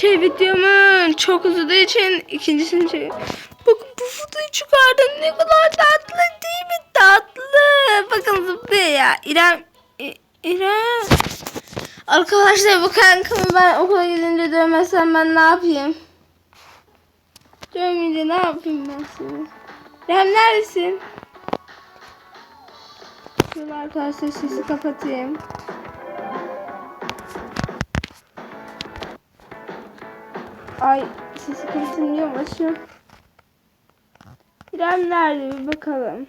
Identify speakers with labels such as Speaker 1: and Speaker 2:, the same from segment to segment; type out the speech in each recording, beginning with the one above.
Speaker 1: Şey videomun çok uzadığı için ikincisini çek. Bakın bu fotoğrafı çıkardım. Ne kadar tatlı değil mi? Tatlı. Bakın zıplıyor ya. İrem. İ- İrem. Arkadaşlar bu kankamı ben okula gidince dövmezsem ben ne yapayım? Dövmeyince ne yapayım ben seni? İrem neredesin? Şöyle arkadaşlar sesi kapatayım. Ay sesi mı açıyorum? İrem nerede bir bakalım.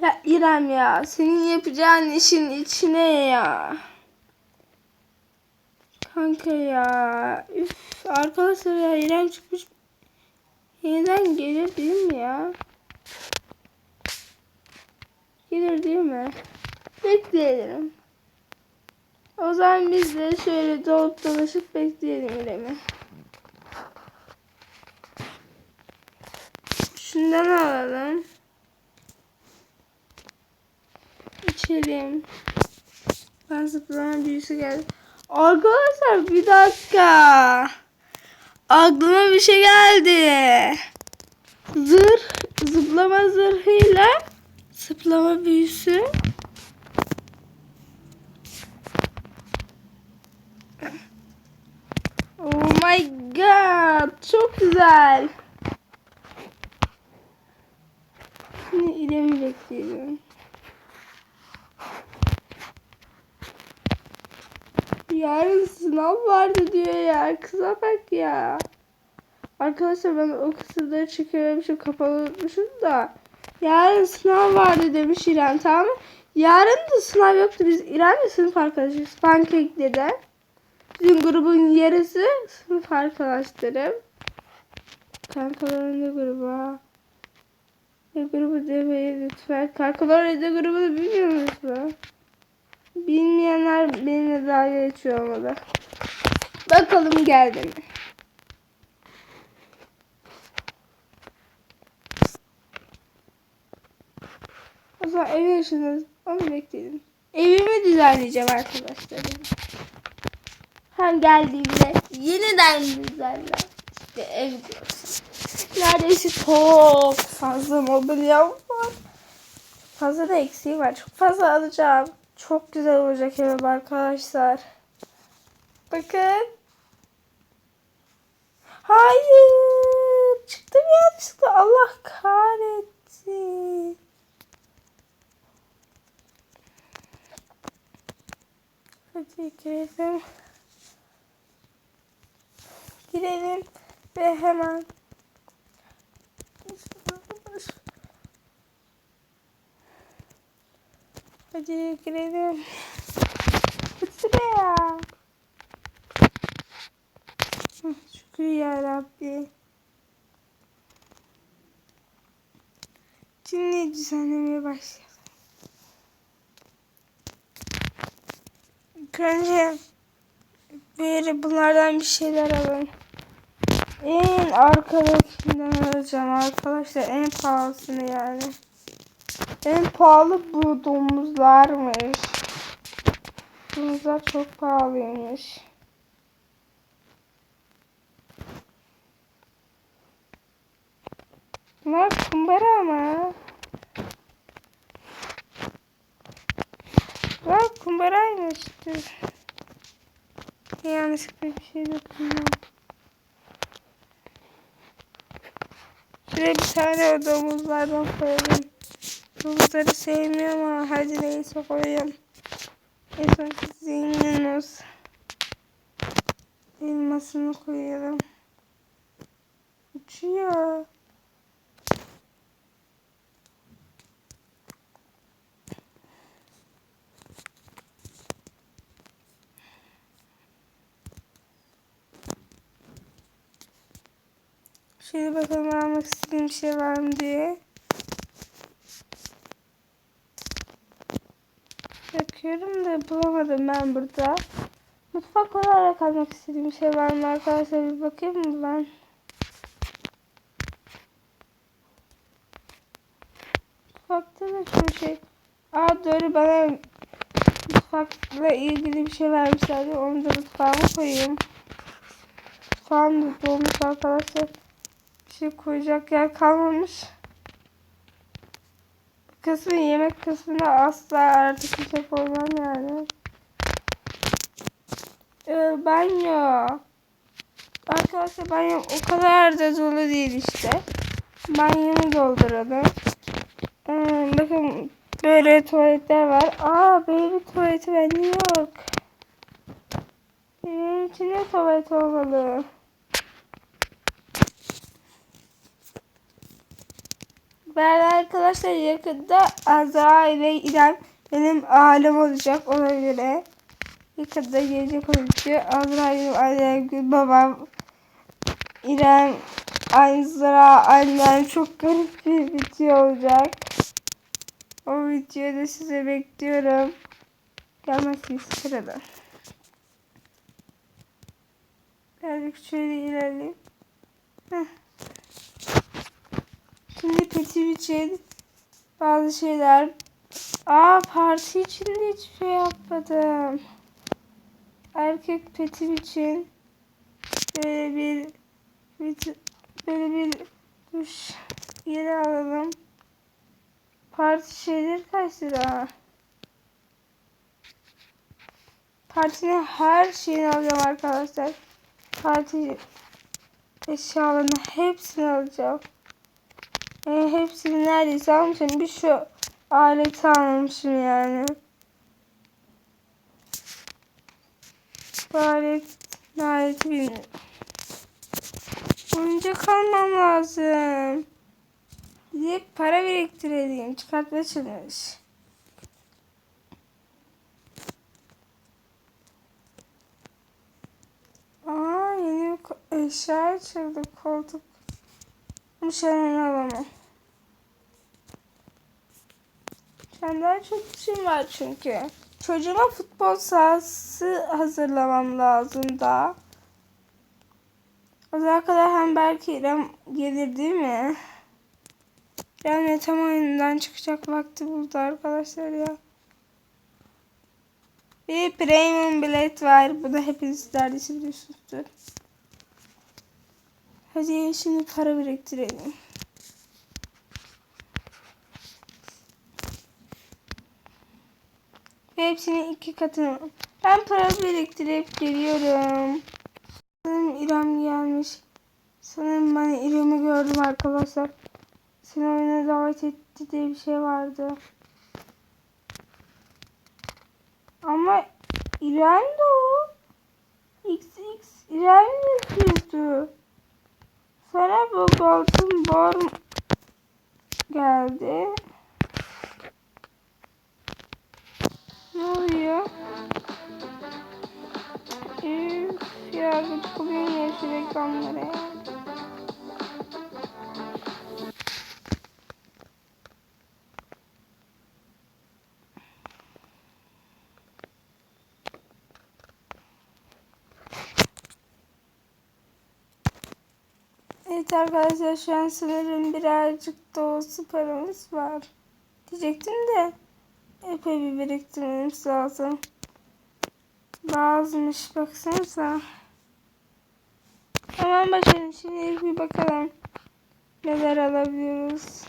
Speaker 1: Ya İrem ya senin yapacağın işin içine ya. Kanka ya. Üf, arkadaşlar ya İrem çıkmış. Yeniden gelir değil mi ya? Gelir değil mi? Bekleyelim. O zaman biz de şöyle dolup dolaşıp bekleyelim İrem'i. Şundan alalım. İçelim. Ben zıplayan büyüsü geldi. Arkadaşlar bir dakika. Aklıma bir şey geldi. Zırh, zıplama zırhıyla zıplama büyüsü. Oh my god. Çok güzel. Şimdi İrem'i bekliyorum. Yarın sınav vardı diyor ya. Kıza bak ya. Arkadaşlar ben o kısımları çekememişim kapalı unutmuşum da. Yarın sınav vardı demiş İrem tamam mı? Yarın da sınav yoktu. Biz İrem'le sınıf arkadaşıyız. Pancake'de. Bizim grubun yarısı sınıf arkadaşlarım. Kankaların ne grubu ha? Ne grubu demeyin lütfen. Kankaların ne grubunu bilmiyor musunuz? Bilmeyenler benimle dalga geçiyor olmalı. Bakalım geldi mi? O zaman eve yaşınız. Onu bekleyin. Evimi düzenleyeceğim arkadaşlar. Hem geldiğimde yeniden düzenle. İşte ev diyorsun. Neredeyse çok fazla mobilyam var. Fazla da eksiği var. Çok fazla alacağım. Çok güzel olacak evim arkadaşlar. Bakın. Hayır. Çıktım yanlışlıkla. Allah kahretsin. Hadi girelim. Girelim ve hemen Hadi girelim. Sıraya. Hı, Şükür ya Rabbi. Şimdi düzenlemeye başlayalım. Önce bir bunlardan bir şeyler alın. En arkadakinden alacağım arkadaşlar. En pahalısını yani. En pahalı bu domuzlarmış. Domuzlar çok pahalıymış. Bunlar kumbara mı? Bunlar kumbaraymıştır. Yanlışlıkla bir şey dokundum. Şuraya bir tane domuzlardan koyalım. Domuzları sevmiyorum ama hadi neyse koyayım. En son zinginus. Elmasını koyalım. Uçuyor. Şöyle bakalım almak istediğim bir şey var mı diye. Bakıyorum da bulamadım ben burada. Mutfak olarak almak istediğim şey var mı arkadaşlar bir bakayım mı ben? Mutfakta da çok şey. Aa doğru bana mutfakla ilgili bir şey vermişlerdi. Onu da mutfağıma koyayım. Mutfağım da dolmuş arkadaşlar. Şey koyacak yer kalmamış. Bu kısmı yemek kısmına asla artık bir şey koymam yani. Ee, banyo. Arkadaşlar banyo o kadar da dolu değil işte. Banyomu dolduralım. Ee, bakın böyle tuvaletler var. Aa böyle bir tuvaleti bende yok. Benim için de tuvalet olmalı. Ben arkadaşlar yakında Azra ile İrem benim ailem olacak ona göre. Yakında gelecek o video. Azra benim annem, babam, İrem, Azra annem çok garip bir video olacak. O videoyu da size bekliyorum. Gelmezsiniz sırada. Birazcık şöyle ilerleyeyim. Heh. Şimdi petim için bazı şeyler. Aa parti için de hiçbir şey yapmadım. Erkek petim için böyle bir böyle bir duş yeri alalım. Parti şeyleri kaç lira? Partinin her şeyini alacağım arkadaşlar. Parti eşyalarını hepsini alacağım. E, hepsini neredeyse almışım. Bir şu aleti almamışım yani. Bu alet, aleti bilmiyorum. Oyuncak almam lazım. Gidip para biriktirelim. Çıkartma çalış. Aa yeni eşya açıldı koltuk. Bu şeyden alamam. Sen daha çok işim var çünkü. Çocuğuma futbol sahası hazırlamam lazım da. O zamana kadar hem belki İrem gelir değil mi? Yani tam oyundan çıkacak vakti buldu arkadaşlar ya. Bir premium bilet var. Bu da hepiniz neredeyse biliyorsunuzdur. Hadi şimdi para biriktirelim. Ve hepsinin iki katını. Ben para biriktirip geliyorum. Sanırım İrem gelmiş. Sanırım ben İrem'i gördüm arkadaşlar. Seni oyuna davet etti diye bir şey vardı. Ama İrem de o. XX İrem yazıyordu. Sonra bu Bolton Born geldi. Ne oluyor? Üf ya oluyorum ya şu reklamlara ya. Evet arkadaşlar şu an sanırım birazcık da olsa paramız var. Epey bir biriktirmemiz lazım. Bazımış baksanıza. Hemen başlayalım. Şimdi bir bakalım. Neler alabiliyoruz.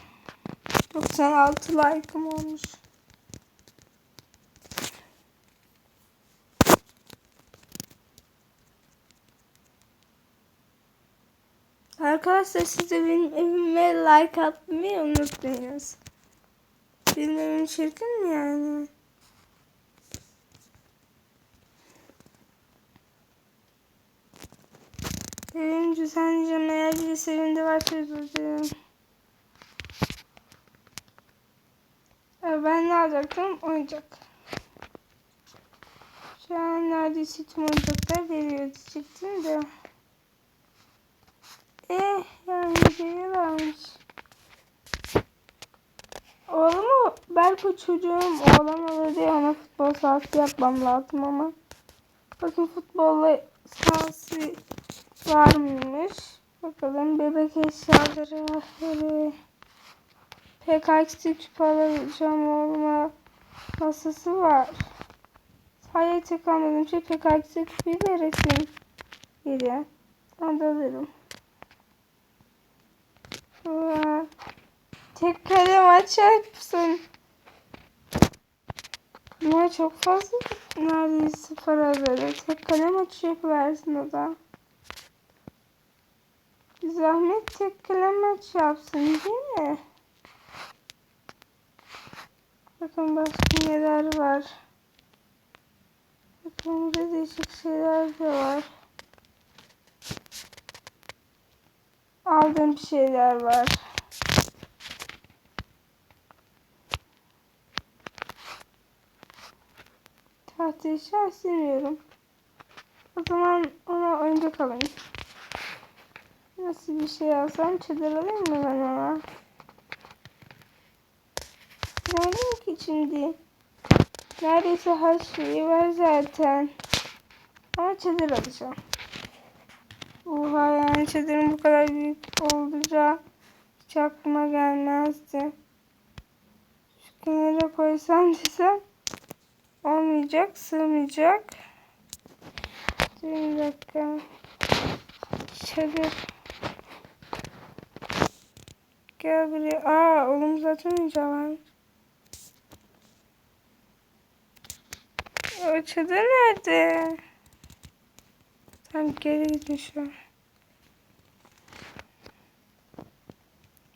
Speaker 1: 96 like'ım olmuş. Arkadaşlar siz de benim evime like atmayı unutmayınız. Benim evim çirkin mi yani? Evimi düzenleyeceğim. Eğer birisi evimde varsa. Ee, Ben ne alacaktım? Oyuncak. Şu an neredeyse tüm oyuncaklar veriyor diyecektim de. Eh yani geliyorlarmış. Oğlumu belki çocuğum oğlan olur diye ona futbol sahası yapmam lazım ama. Bakın futbolla sahası varmış. Bakalım bebek eşyaları böyle PKX'de küpe alacağım olma masası var. Hayır tek anladığım şey PKX'de küpeyi de resim. Onu da alırım. Aa, Tek kalem açarsın. Bunlar çok fazla neredeyse para böyle. Tek kalem açacak versin o da. Zahmet tek kalem aç yapsın değil mi? Bakın başka neler var. Bakın burada değişik şeyler de var. Aldığım şeyler var. Tahtayı şah istemiyorum. O zaman ona oyuncak alayım. Nasıl bir şey alsam çadır alayım mı ben ona? Ne alayım ki şimdi? Neredeyse her şeyi var zaten. Ama çadır alacağım. Oha yani çadırın bu kadar büyük olacağı hiç aklıma gelmezdi. Şu kenara koysam desem olmayacak, sığmayacak. Bir dakika. Çadır. Gel buraya. Aa oğlum zaten varmış. O çadır nerede? Tam geri gitmiş o.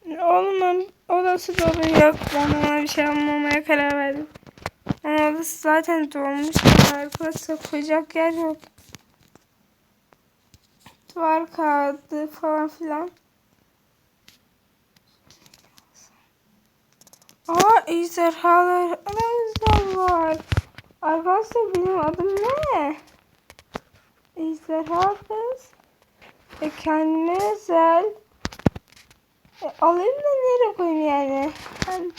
Speaker 1: Oğlumun odası dolu yok. Ben ona bir şey almamaya karar verdim. Onun odası zaten dolmuş. Arkadaşlar koyacak yer yok. Duvar kağıdı falan filan. Aa ejderhalar. Ejderhalar var. Arkadaşlar benim adım ne? Ejderha kız. E kendime özel. E, alayım da nereye koyayım yani? Ben,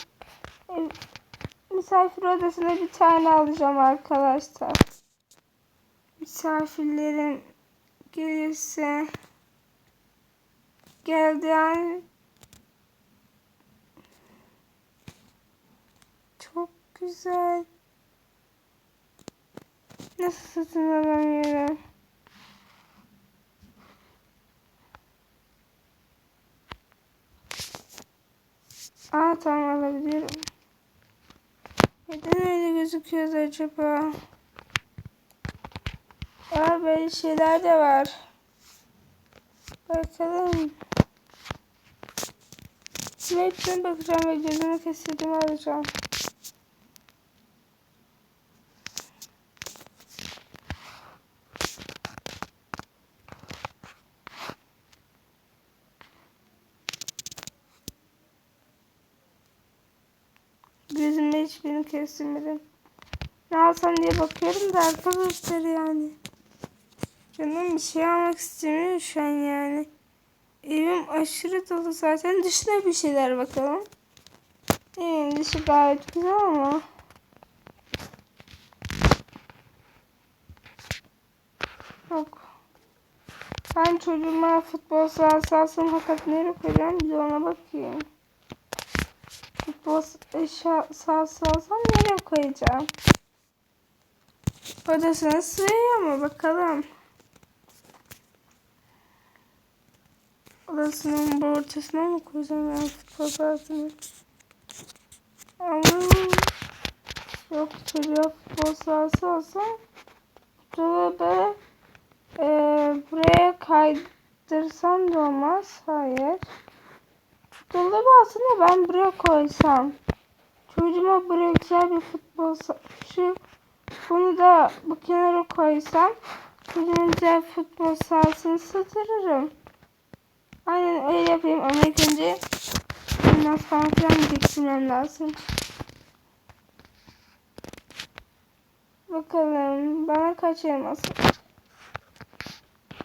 Speaker 1: e, misafir odasına bir tane alacağım arkadaşlar. Misafirlerim gelirse geldi yani çok güzel. Nasıl satın alamıyorum? Aa tamam alabilirim. Gözüküyoruz acaba? Aa böyle şeyler de var. Bakalım. Şimdi hepsine bakacağım ve gözümü kestirdiğimi alacağım. Gözümde hiçbirini kestirmedim. Ne alsam diye bakıyorum da arkadaşlar yani. Canım bir şey almak istemiyor şu an yani. Evim aşırı dolu zaten. Dışına bir şeyler bakalım. Evin dışı gayet güzel ama. Yok. Ben çocuğuma futbol sahası alsam fakat nereye koyacağım bir ona bakayım. Futbol sahası alsam nereye koyacağım? Odasına sığıyor mu bakalım. Odasının bu ortasına mı koyacağım ben futbol sahasını? Ama yok çocuğa futbol sahası olsa dolabı e, buraya kaydırsam da olmaz. Hayır. Dolabı aslında ben buraya koysam. Çocuğuma buraya güzel bir futbol şu bunu da bu kenara koysam güzel futbol sahasını satırırım. Aynen öyle yapayım ama ilk önce biraz falan filan getirmem lazım. Bakalım bana kaç elmas?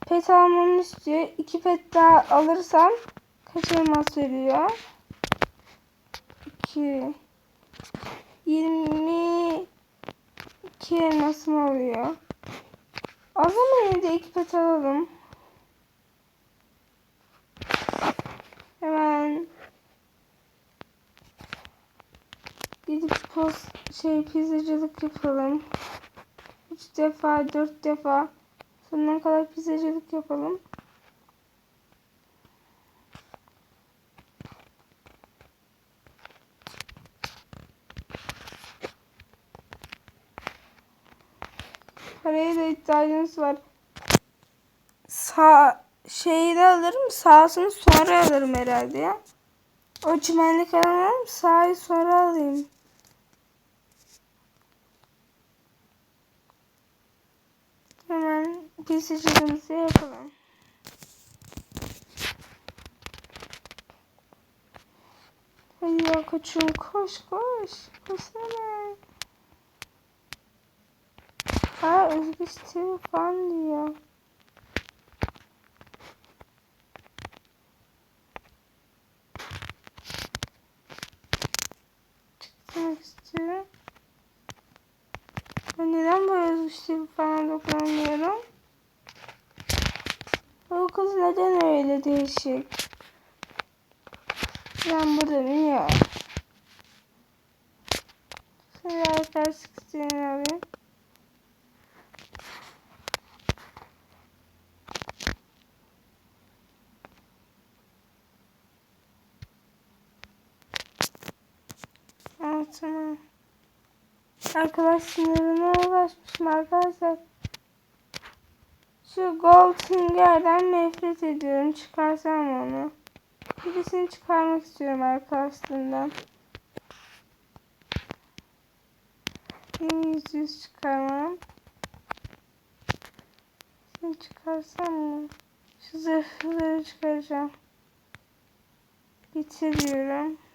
Speaker 1: Pet almamı istiyor. İki pet daha alırsam kaç elmas veriyor? 2 22 elmasım oluyor. O zaman de iki pet alalım. Hemen Gidip post şey pizzacılık yapalım. Üç defa, dört defa. Sonuna kadar pizzacılık yapalım. İhtiyacımız var. Sağ şeyi alırım. Sağsını sonra alırım herhalde ya. O çimenlik alamam. Sağı sonra alayım. Hemen pizzacılığımızı yapalım. Hadi ya koçum koş koş. Koşsana. Özgür Steve falan diyor. Çıkmak istiyorum. Ben neden Özgür Steve falan dokunamıyorum? Bu kız neden öyle değişik? Ben burada mı ya? Şimdi arkadaş isteyen alayım. Evet, tamam. Arkadaş sınırına ulaşmışım arkadaşlar. Şu Goldfinger'den nefret ediyorum. Çıkarsam onu. Birisini çıkarmak istiyorum arkadaşlarından. Yeni yüz yüz çıkarmam. Şimdi çıkarsam mı? Şu zırhları çıkaracağım. Bitiriyorum.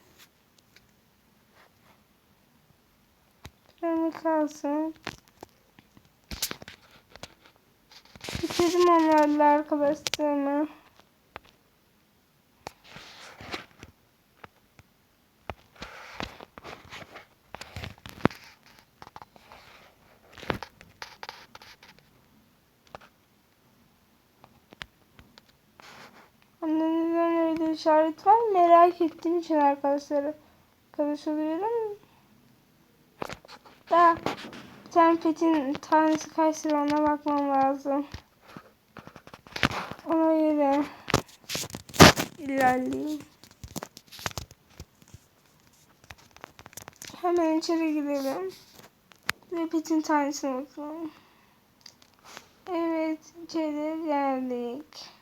Speaker 1: Şöyle kalsın. Bitirdim onlarla arkadaşlarımı. Annenizden öyle işaret var merak ettiğim için arkadaşlar arkadaş oluyorum. Da bir tane petin tanesi kaç ona bakmam lazım. Ona göre ilerleyeyim. Hemen içeri gidelim. Ve petin tanesine bakalım. Evet içeri geldik.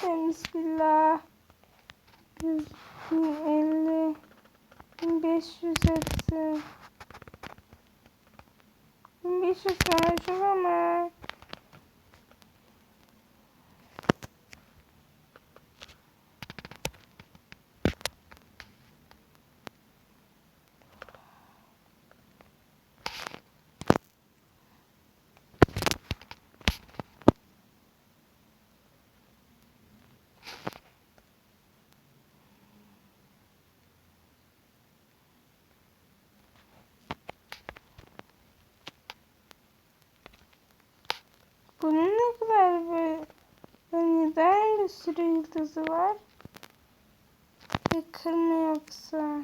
Speaker 1: Bismillah. 100, 150, 1500 etti. 1500 tane Bunun ne kadar böyle neden bir sürü yıldızı var? Yakın mı yoksa?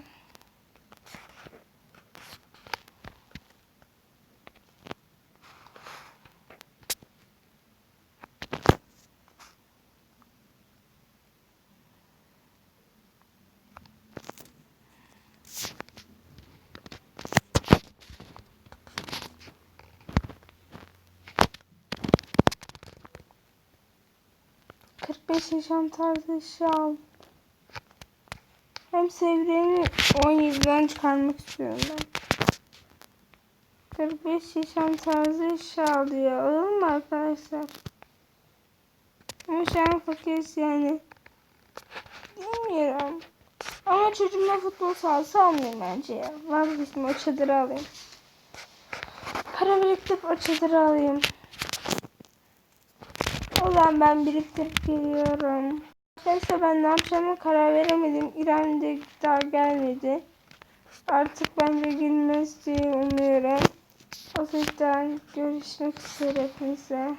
Speaker 1: Yaşam tarzı şal. Hem sevdiğimi 17'den çıkarmak istiyorum ben. 45 yaşam tarzı şal diye alalım mı arkadaşlar? Ama şu an fakiriz yani. Bilmiyorum. Ama çocuğuma futbol sahası almayayım bence ya. Vazgeçtim o çadırı alayım. Para biriktirip o çadırı alayım. O ben biriktirip geliyorum. Arkadaşlar ben ne yapacağımı karar veremedim. İrem'de daha gelmedi. Artık ben de gelmez diye umuyorum. O yüzden görüşmek üzere hepinize.